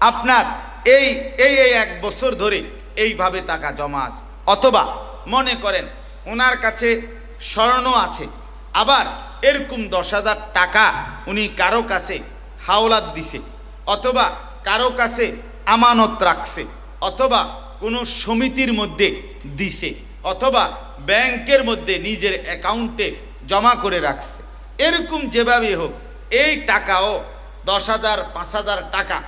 আপনার এই এই এই এক বছর ধরে এইভাবে টাকা জমা আছে। অথবা মনে করেন ওনার কাছে স্বর্ণ আছে, আবার এরকম দশ হাজার টাকা উনি কারও কাছে হাওলাত দিছে, অথবা কারও কাছে আমানত রাখছে, অথবা কোনো সমিতির মধ্যে দিছে, অথবা ব্যাংকের মধ্যে নিজের অ্যাকাউন্টে জমা করে রাখছে। এরকম যেভাবে হোক, এই টাকাও দশ হাজার, পাঁচ হাজার টাকা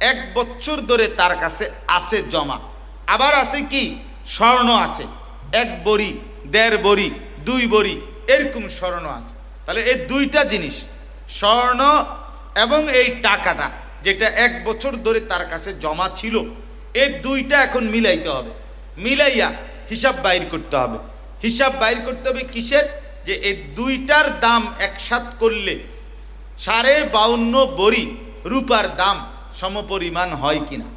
এক বছর ধরে তার কাছে আছে জমা। আবার আছে কি? স্বর্ণ আছে। এক বড়ি, দেড় বড়ি, দুই বড়ি, এরকম স্বর্ণ আছে। তাহলে এই দুইটা জিনিস, স্বর্ণ এবং এই টাকাটা, যেটা এক বছর ধরে তার কাছে জমা ছিল, এই দুইটা এখন মিলাইতে হবে। মিলাইয়া হিসাব বাইর করতে হবে। হিসাব বাইর করতে হবে কিসের? যে এই দুইটার দাম একসাথ করলে সাড়ে বাউন্ন বড়ি রূপার দাম সমপরিমাণ হয় কিনা?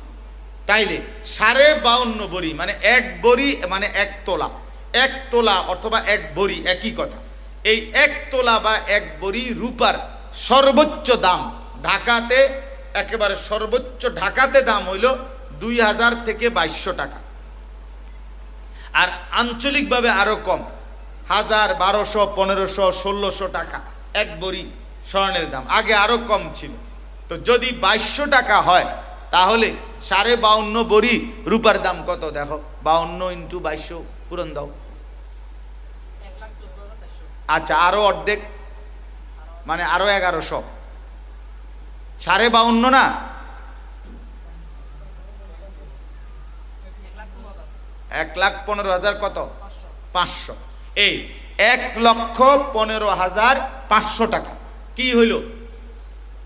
তাইলে সাড়ে বাউন্ন বড়ি মানে এক বড়ি মানে এক তোলা। এক তোলা অথবা এক বড়ি, একই কথা। এই এক তোলা বা এক বড়ি রূপার সর্বোচ্চ দাম ঢাকাতে, একেবারে সর্বোচ্চ ঢাকাতে দাম হইল দুই হাজার থেকে বাইশশো টাকা। আর আঞ্চলিকভাবে আরও কম, হাজার বারোশো, পনেরোশো, ষোলোশো টাকা এক বড়ি স্বর্ণের দাম। আগে আরও কম ছিল। তো যদি বাইশশো টাকা হয়, তাহলে সাড়ে বাউন্ন বড়ি রূপার দাম কত? দেখো, বাউন্ন ইন্টু বাইশশো, পূরণ দাও। আচ্ছা আরও অর্ধেক মানে আরও এগারোশো। সাড়ে বাউন্ন না? এক লাখ পনেরো হাজার কত? পাঁচশো। এই এক লক্ষ পনেরো হাজার পাঁচশো টাকা। কি হইল?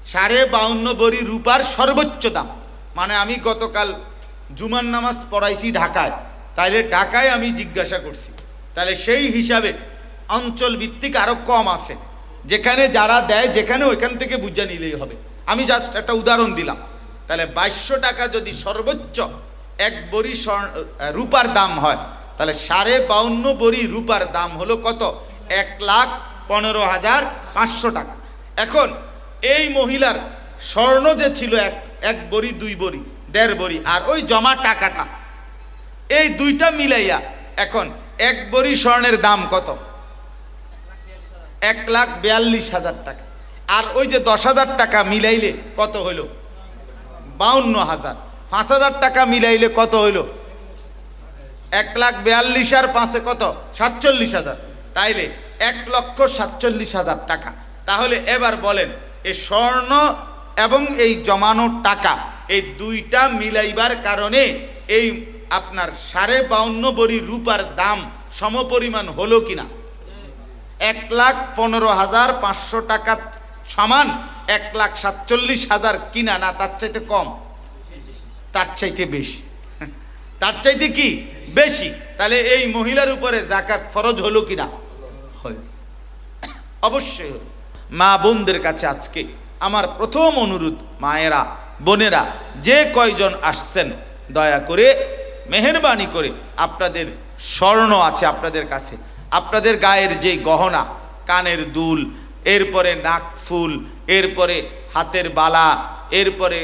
সাড়ে বাউন্ন বড়ি রূপার সর্বোচ্চ দাম। মানে আমি গতকাল জুমার নামাজ পড়াইছি ঢাকায়। তাইলে ঢাকায় আমি জিজ্ঞাসা করছি। তাহলে সেই হিসাবে অঞ্চল ভিত্তিক আরও কম আছে। যেখানে যারা দেয়, যেখানে ওইখান থেকে বুঝে নিলেই হবে। আমি জাস্ট একটা উদাহরণ দিলাম। তাহলে বাইশশো টাকা যদি সর্বোচ্চ এক বড়ি রূপার দাম হয় তাহলে সাড়ে বাউন্ন বড়ি রূপার দাম হলো কত? এক লাখ পনেরো হাজার পাঁচশো টাকা। এখন এই মহিলার স্বর্ণ যে ছিল এক এক বড়ি, দুই বড়ি, দেড় বড়ি, আর ওই জমা টাকাটা, এই দুইটা মিলাইয়া এখন এক বড়ি স্বর্ণের দাম কত? এক লাখ বিয়াল্লিশ হাজার টাকা। আর ওই যে দশ হাজার টাকা মিলাইলে কত হইল? বাউন্ন হাজার। পাঁচ হাজার টাকা মিলাইলে কত হইল? এক লাখ বিয়াল্লিশ আর পাঁচে কত? সাতচল্লিশ হাজার। তাইলে এক লক্ষ সাতচল্লিশ হাজার টাকা। তাহলে এবার বলেন এই স্বর্ণ এবং এই জমানো টাকা, এই দুইটা মিলাইবার কারণে এই আপনার সাড়ে বাউন্ন বড়ি রূপার দাম সমপরিমাণ হলো কিনা? এক লাখ পনেরো হাজার পাঁচশো টাকা সমান এক লাখ সাতচল্লিশ হাজার কিনা না? তার চাইতে কম। তার চাইতে বেশি। তার চাইতে কি? বেশি। তাহলে এই মহিলার উপরে জাকাত ফরজ হলো কিনা? হল অবশ্যই হলো মা বোনদের কাছে আজকে আমার প্রথম অনুরোধ, মায়েরা, বোনেরা, যে কয়জন আসছেন, দয়া করে মেহরবানি করে আপনাদের স্বর্ণ আছে আপনাদের কাছে। আপনাদের গায়ের যে গহনা, কানের দুল, এরপরে নাক ফুল, এরপরে হাতের বালা, এরপরে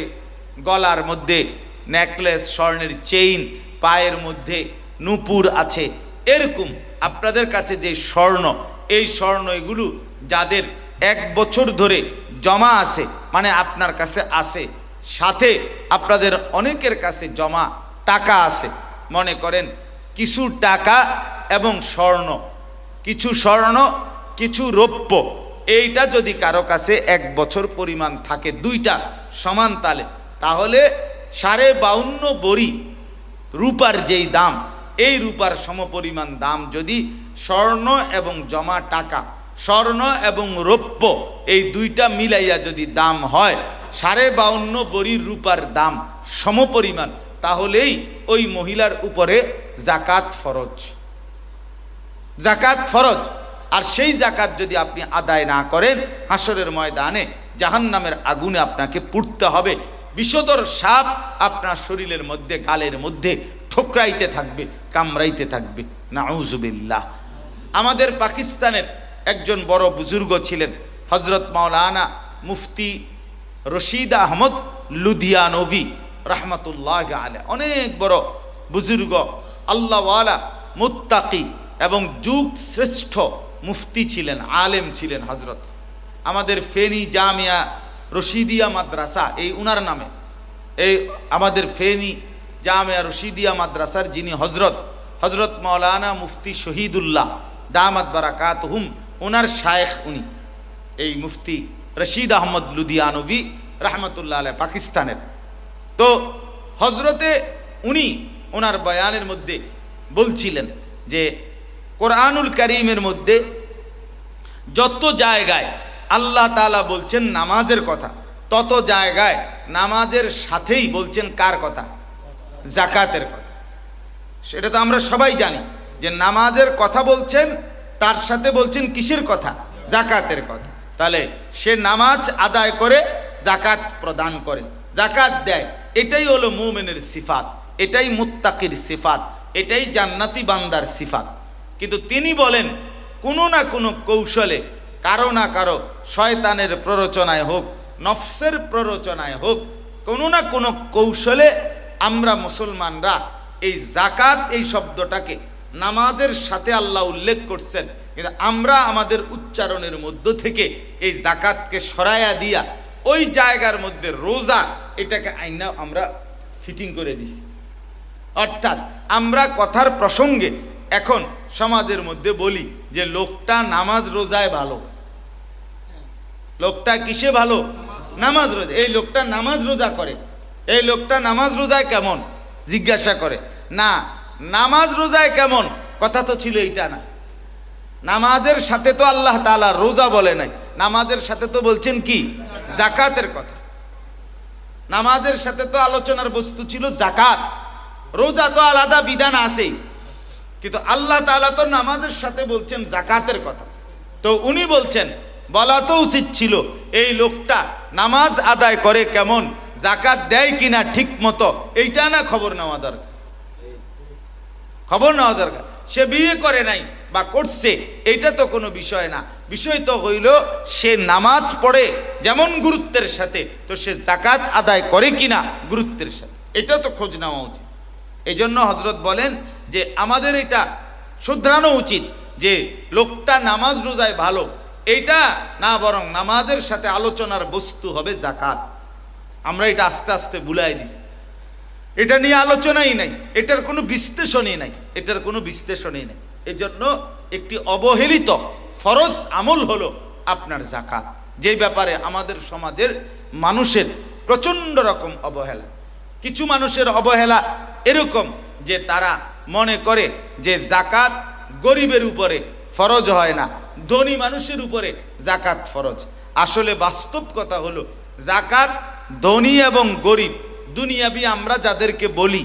গলার মধ্যে নেকলেস স্বর্ণের চেইন পায়ের মধ্যে নুপুর আছে, এরকম আপনাদের কাছে যে স্বর্ণ, এই স্বর্ণ এগুলো যাদের এক বছর ধরে জমা আছে মানে আপনার কাছে আছে। সাথে আপনাদের অনেকের কাছে জমা টাকা আছে। মনে করেন, কিছু টাকা এবং স্বর্ণ, কিছু স্বর্ণ, কিছু রৌপ্য। এইটা যদি কারও কাছে এক বছর পরিমাণ থাকে, দুইটা সমান তালে, তাহলে সাড়ে বাউন্ন বড়ি রূপার যেই দাম, এই রূপার সমপরিমাণ দাম যদি স্বর্ণ এবং জমা টাকা স্বর্ণ এবং রৌপ্য, এই দুইটা মিলাইয়া যদি দাম হয়, সাড়ে বাউন্ন বড়ির রূপার দাম সমপরিমাণ, তাহলেই ওই মহিলার উপরে জাকাত ফরজ। জাকাত ফরজ। আর সেই জাকাত যদি আপনি আদায় না করেন, হাসরের ময়দানে জাহান্নামের আগুনে আপনাকে পুড়তে হবে। বিষধর সাপ আপনার শরীরের মধ্যে, গালের মধ্যে ঠোকরাইতে থাকবে, কামড়াইতে থাকবে। নাউজুবিল্লাহ। আমাদের পাকিস্তানের একজন বড় বুজুর্গ ছিলেন হজরত মাওলানা মুফতি রশিদ আহমদ লুধিয়ানবী রহমতুল্লাহ আলে অনেক বড় বুজুর্গ, আল্লাহওয়ালা, মুত্তাকি এবং যুগ শ্রেষ্ঠ মুফতি ছিলেন, আলেম ছিলেন হজরত আমাদের ফেনী জামিয়া রশিদিয়া মাদ্রাসা, এই উনার নামে, এই আমাদের ফেনী জামিয়া রশিদিয়া মাদ্রাসার যিনি হজরত হজরত মৌলানা মুফতি শহীদুল্লাহ, দামাত বারাকাত হুম ওনার শায়েখ উনি, এই মুফতি রশিদ আহমদ লুধিয়ানবী রহমতুল্লাহ আলাই পাকিস্তানের। তো হজরতে উনি ওনার বয়ানের মধ্যে বলছিলেন যে, কোরআনুল করিমের মধ্যে যত জায়গায় আল্লাহ তালা বলছেন নামাজের কথা, তত জায়গায় নামাজের সাথেই বলছেন কার কথা? জাকাতের কথা। সেটা তো আমরা সবাই জানি যে নামাজের কথা বলছেন তার সাথে বলছেন কিসের কথা? জাকাতের কথা। তাহলে সে নামাজ আদায় করে জাকাত প্রদান করে, জাকাত দেয়। এটাই হলো মুমেনের সিফাত, এটাই মুত্তাকির সিফাত, এটাই জান্নাতি বান্দার সিফাত। কিন্তু তিনি বলেন, কোনো না কোনো কৌশলে, কারও না কারও শয়তানের প্ররোচনায় হোক, নফসের প্ররোচনায় হোক, কোনো না কোনো কৌশলে আমরা মুসলমানরা এই জাকাত, এই শব্দটাকে নামাজের সাথে আল্লাহ উল্লেখ করছেন, কিন্তু আমরা আমাদের উচ্চারণের মধ্য থেকে এই জাকাতকে সরাইয়া দিয়া ওই জায়গার মধ্যে রোজা, এটাকে আইনা আমরা ফিটিং করে দিছি। অর্থাৎ আমরা কথার প্রসঙ্গে এখন সমাজের মধ্যে বলি যে, লোকটা নামাজ রোজায় ভালো। লোকটা কিসে ভালো? নামাজ রোজা। এই লোকটা নামাজ রোজা করে। এই লোকটা নামাজ রোজায় কেমন? জিজ্ঞাসা করে। না নামাজ রোজায় কেমন? কথা তো ছিল এইটা না। নামাজের সাথে তো আল্লাহ তাআলা রোজা বলে নাই। নামাজের সাথে তো বলছেন কি? জাকাতের কথা। নামাজের সাথে তো আলোচনার বস্তু ছিল জাকাত। রোজা তো আলাদা বিধান আছেই। কিন্তু আল্লাহ তাআলা তো নামাজের সাথে বলছেন জাকাতের কথা। তো উনি বলছেন, বলা তো উচিত ছিল, এই লোকটা নামাজ আদায় করে কেমন? জাকাত দেয় কিনা ঠিক মতো এইটা না খবর নেওয়া দরকার। খবর নেওয়া দরকার। সে বিয়ে করে নাই বা করছে এটা তো কোনো বিষয় না। বিষয় তো হইল, সে নামাজ পড়ে যেমন গুরুত্বের সাথে, তো সে জাকাত আদায় করে কিনা গুরুত্বের সাথে। এটা তো খোঁজ নেওয়া উচিত। এই জন্য হজরত বলেন যে, আমাদের এটা শুধরানো উচিত যে, লোকটা নামাজ রোজায় ভালো। এইটা না বরং নামাজের সাথে আলোচনার বস্তু হবে জাকাত আমরা এটা আস্তে আস্তে বুলাই দিছি। এটা নিয়ে আলোচনাই নাই, এটার কোনো বিশ্লেষণই নাই, এটার কোনো বিশ্লেষণই নাই। এজন্য একটি অবহেলিত ফরজ আমল হলো আপনার জাকাত যে ব্যাপারে আমাদের সমাজের মানুষের প্রচণ্ড রকম অবহেলা। কিছু মানুষের অবহেলা এরকম যে তারা মনে করে যে জাকাত গরিবের উপরে ফরজ হয় না, ধনী মানুষের উপরে জাকাত ফরজ। আসলে বাস্তব কথা হলো জাকাত ধনী এবং গরিব দুনিয়াবি আমরা যাদেরকে বলি,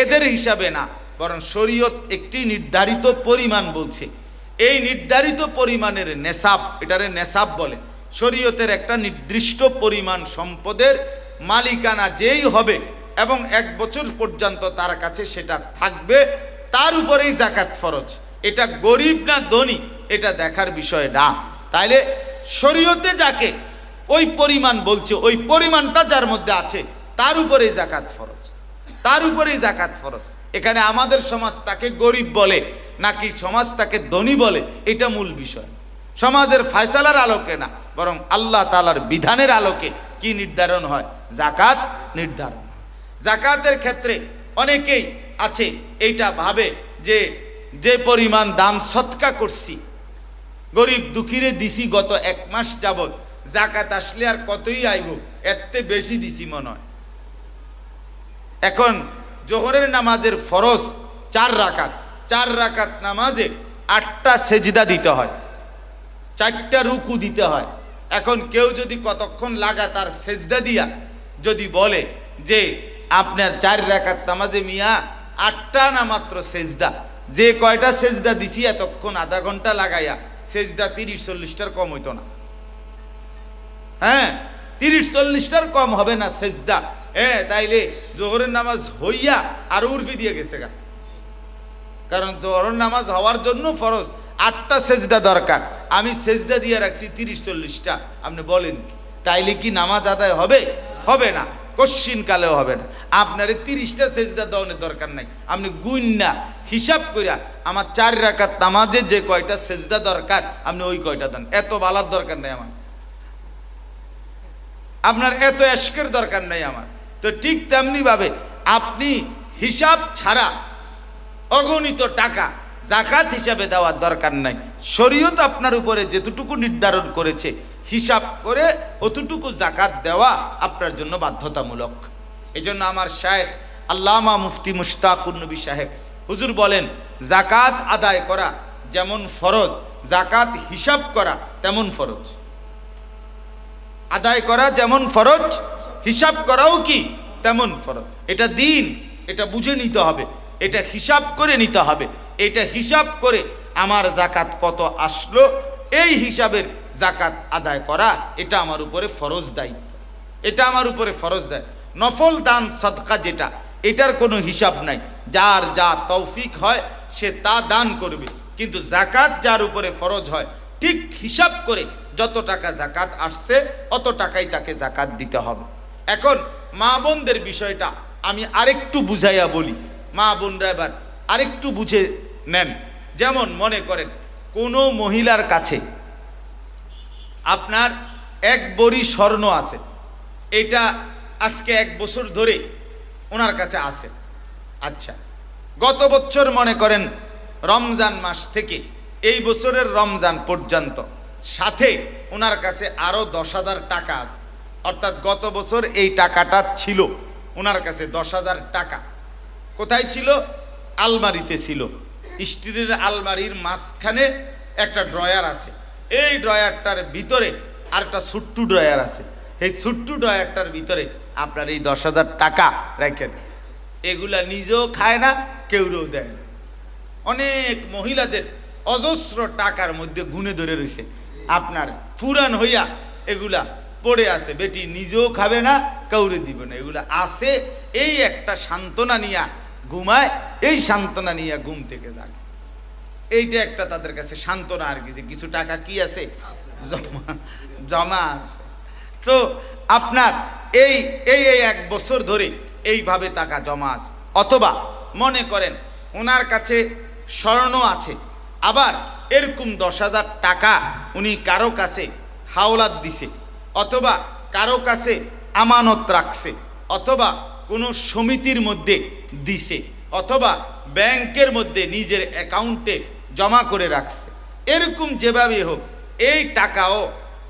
এদের হিসাবে না, বরং শরীয়ত একটি নির্ধারিত পরিমাণ বলছে। এই নির্ধারিত পরিমাণের নেশাব, এটারে নেশাব বলে। শরীয়তের একটা নির্দিষ্ট পরিমাণ সম্পদের মালিকানা যেই হবে এবং এক বছর পর্যন্ত তার কাছে সেটা থাকবে, তার উপরেই জাকাত ফরজ। এটা গরিব না ধনী, এটা দেখার বিষয় না। তাইলে শরীয়তে যাকে ওই পরিমাণ বলছে, ওই পরিমাণটা যার মধ্যে আছে তার উপরেই জাকাত ফরজ। তার উপরেই জাকাত ফরজ। এখানে আমাদের সমাজ তাকে গরিব বলে, নাকি সমাজ তাকে ধনী বলে, এটা মূল বিষয়। সমাজের ফয়সালার আলোকে না, বরং আল্লাহ তালার বিধানের আলোকে কি নির্ধারণ হয়? জাকাত নির্ধারণ জাকাতের ক্ষেত্রে অনেকেই আছে, এইটা ভাবে যে যে পরিমাণ দাম সৎকা করছি, গরিব দুঃখীরে দিছি গত এক মাস যাবত জাকাত আসলে আর কতই আইব এতে বেশি দিছি মনে হয়। এখন জোহরের নামাজের ফরজ চার রাকাত। চার রাকাত নামাজে আটটা সেজদা দিতে হয়, চারটা রুকু দিতে হয়। এখন কেউ যদি কতক্ষণ লাগাতার সেজদা দিয়া যদি বলে যে, আপনার চার রাকাত নামাজে মিয়া, আটটা না মাত্র সেজদা। যে কয়টা সেজদা দিছি এতক্ষণ আধা ঘণ্টা লাগাইয়া, সেজদা তিরিশ চল্লিশটার কম হইতো না। হ্যাঁ তিরিশ চল্লিশটার কম হবে না সেজদা। হ্যাঁ তাইলে জোহরের নামাজ হইয়া আর উর্ফি দিয়ে গেছে গা। কারণ জোহরের নামাজ হওয়ার জন্য ফরজ। আটটা সেজদা দরকার। আমি সেজদা দিয়ে রাখছি তিরিশ চল্লিশটা। আপনি বলেন তাইলে কি নামাজ আদায় হবে? হবে না। কশ্চিন কালেও হবে না। আপনার তিরিশটা সেজদা দেওয়ানোর দরকার নাই। আপনি গুণ না হিসাব কইরা আমার চার রাখার তামাজে যে কয়টা সেজদা দরকার, আপনি ওই কয়টা দেন। এত বালার দরকার নেই আমার। আপনার এত এশকের দরকার নেই আমার। তো ঠিক তেমনি ভাবে আপনি হিসাব ছাড়া অগণিত টাকা জাকাত হিসাবে দেওয়ার দরকার নাই। শরীয়ত আপনার উপরে যেতটুকু নির্ধারণ করেছে, হিসাব করে অতটুকু জাকাত দেওয়া আপনার জন্য বাধ্যতামূলক। এই জন্য আমার শায়েখ আল্লামা মুফতি মুশতাকুর নবী সাহেব হুজুর বলেন, জাকাত আদায় করা যেমন ফরজ, জাকাত হিসাব করা তেমন ফরজ। আদায় করা যেমন ফরজ হিসাব করাও কি? তেমন ফরজ। এটা দিন, এটা বুঝে নিতে হবে। এটা হিসাব করে নিতে হবে। এটা হিসাব করে আমার জাকাত কত আসলো, এই হিসাবের জাকাত আদায় করা, এটা আমার উপরে ফরজ দায়িত্ব। এটা আমার উপরে ফরজ দেয় নফল দান, সদকা যেটা, এটার কোনো হিসাব নাই। যার যা তৌফিক হয়, সে তা দান করবে। কিন্তু জাকাত যার উপরে ফরজ হয়, ঠিক হিসাব করে যত টাকা জাকাত আসছে, অত টাকাই তাকে জাকাত দিতে হবে। এখন মা বোনদের বিষয়টা আমি আরেকটু বুঝাইয়া বলি। মা বোনরা এবার আরেকটু বুঝে নেন। যেমন মনে করেন, কোনো মহিলার কাছে আপনার এক বড়ি স্বর্ণ আছে। এটা আজকে এক বছর ধরে ওনার কাছে আছে। আচ্ছা গত বছর মনে করেন রমজান মাস থেকে এই বছরের রমজান পর্যন্ত সাথে ওনার কাছে আরও দশ হাজার টাকা আছে। অর্থাৎ গত বছর এই টাকাটা ছিল। ওনার কাছে দশ হাজার টাকা। কোথায় ছিল? আলমারিতে ছিল। স্টিলের আলমারির মাঝখানে একটা ড্রয়ার আছে। এই ড্রয়ারটার ভিতরে আর একটা ছোট্ট ড্রয়ার আছে। এই ছোট্ট ড্রয়ারটার ভিতরে আপনার এই দশ হাজার টাকা রেখে দিছে। এগুলা নিজেও খায় না, কেউরেও দেয় না। অনেক মহিলাদের অজস্র টাকার মধ্যে গুনে ধরে রয়েছে। আপনার পুরান হইয়া এগুলা পড়ে আছে, বেটি নিজেও খাবে না, কাউরে দিবে না। এগুলা আছে, এই একটা সান্ত্বনা নিয়া ঘুমায়, এই সান্ত্বনা নিয়ে ঘুম থেকে জাগে। এইটা একটা তাদের কাছে সান্ত্বনা আর কি, যে কিছু টাকা কি আছে? জমা জমা আছে। তো আপনার এই এই এই এক বছর ধরে এইভাবে টাকা জমা আছে। অথবা মনে করেন ওনার কাছে স্বর্ণ আছে, আবার এরকম দশ হাজার টাকা উনি কারও কাছে হাওলাত দিছে। অথবা কারও কাছে আমানত রাখছে, অথবা কোনো সমিতির মধ্যে দিছে, অথবা ব্যাংকের মধ্যে নিজের অ্যাকাউন্টে জমা করে রাখছে। এরকম যেভাবে হোক, এই টাকাও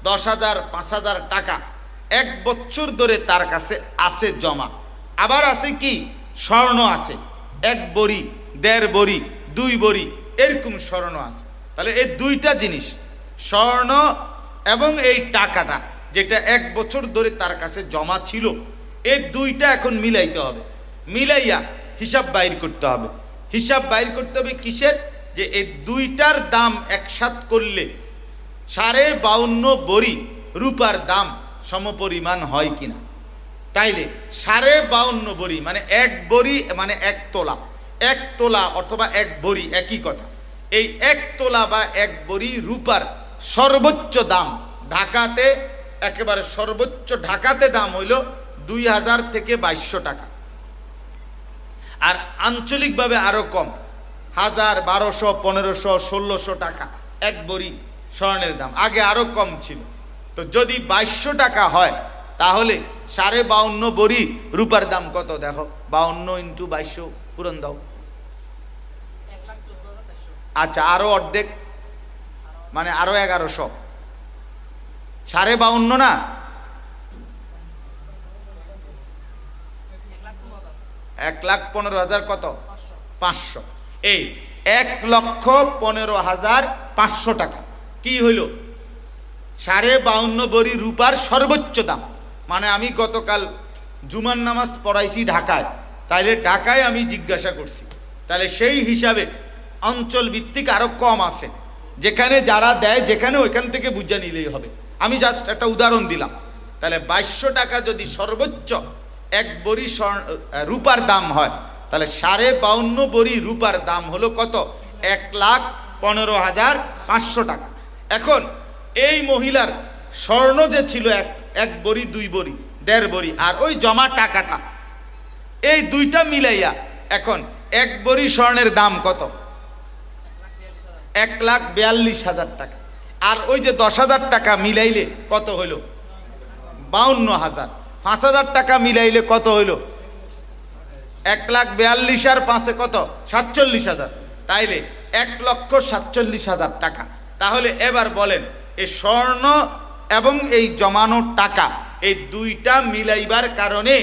দশ হাজার, পাঁচ হাজার টাকা এক বছর ধরে তার কাছে আছে জমা। আবার আছে কি? স্বর্ণ আছে। এক বড়ি, দেড় বড়ি, দুই বড়ি, এরকম স্বর্ণ আছে। তাহলে এই দুইটা জিনিস, স্বর্ণ এবং এই টাকাটা যেটা এক বছর ধরে তার কাছে জমা ছিল এই দুইটা এখন মিলাইতে হবে। মিলাইয়া হিসাব বাইর করতে হবে। হিসাব বাইর করতে হবে কিসের? যে এই দুইটার দাম একসাথ করলে সাড়ে বাউন্ন বড়ি রূপার দাম সমপরিমাণ হয় কিনা? তাইলে সাড়ে বাউন্ন বড়ি মানে এক বড়ি মানে এক তোলা। এক তোলা অথবা এক বড়ি একই কথা। এই এক তোলা বা এক বড়ি রূপার সর্বোচ্চ দাম ঢাকাতে একেবারে সর্বোচ্চ ঢাকাতে দাম হইল দুই হাজার থেকে বাইশশো টাকা। আর আঞ্চলিকভাবে আরও কম হাজার বারোশো পনেরোশো ষোলোশো টাকা এক বড়ি স্বর্ণের দাম। আগে আরও কম ছিল। তো যদি বাইশশো টাকা হয় তাহলে সাড়ে বাউন্ন বড়ি রূপার দাম কত? দেখো বাউন্ন ইন্টু বাইশশো পূরণ দাও। আচ্ছা আরও অর্ধেক মানে আরও এগারোশো। সাড়ে বাউন্ন না? এক লাখ পনেরো হাজার কত? পাঁচশো। এই এক লক্ষ পনেরো হাজার পাঁচশো টাকা। কি হইল? সাড়ে বাউন্ন বড়ি রূপার সর্বোচ্চ দাম। মানে আমি গতকাল জুমার নামাজ পড়াইছি ঢাকায়। তাইলে ঢাকায় আমি জিজ্ঞাসা করছি। তাহলে সেই হিসাবে অঞ্চল ভিত্তিক আরও কম আছে। যেখানে যারা দেয়, যেখানে ওইখান থেকে বুঝে নিলেই হবে। আমি জাস্ট একটা উদাহরণ দিলাম। তাহলে বাইশশো টাকা যদি সর্বোচ্চ এক বড়ি রূপার দাম হয়, তাহলে সাড়ে বাউন্ন বড়ি রূপার দাম হলো কত? এক লাখ পনেরো হাজার পাঁচশো টাকা। এখন এই মহিলার স্বর্ণ যে ছিল এক এক বড়ি, দুই বড়ি, দেড় বড়ি, আর ওই জমা টাকাটা, এই দুইটা মিলাইয়া এখন এক বড়ি স্বর্ণের দাম কত? এক লাখ বিয়াল্লিশ হাজার টাকা। আর ওই যে দশ হাজার টাকা মিলাইলে কত হইল? বাউন্ন হাজার। পাঁচ হাজার টাকা মিলাইলে কত হইল? এক লাখ বিয়াল্লিশ আর পাঁচে কত? সাতচল্লিশ হাজার। তাইলে এক লক্ষ সাতচল্লিশ হাজার টাকা। তাহলে এবার বলেন এই স্বর্ণ এবং এই জমানো টাকা, এই দুইটা মিলাইবার কারণে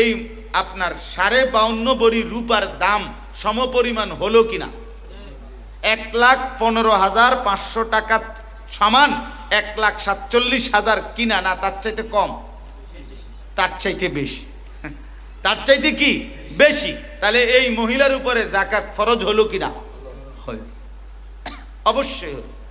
এই আপনার সাড়ে বাউন্ন বড়ি রূপার দাম সমপরিমাণ হলো কিনা? এক লাখ পনেরো হাজার পাঁচশো টাকা সমান এক লাখ সাতচল্লিশ হাজার কিনা না, তার চাইতে কম। তার চাইতে বেশি। তার চাইতে কি? বেশি। তাহলে এই মহিলার উপরে জাকাত ফরজ হলো কিনা? হয় অবশ্যই হলো।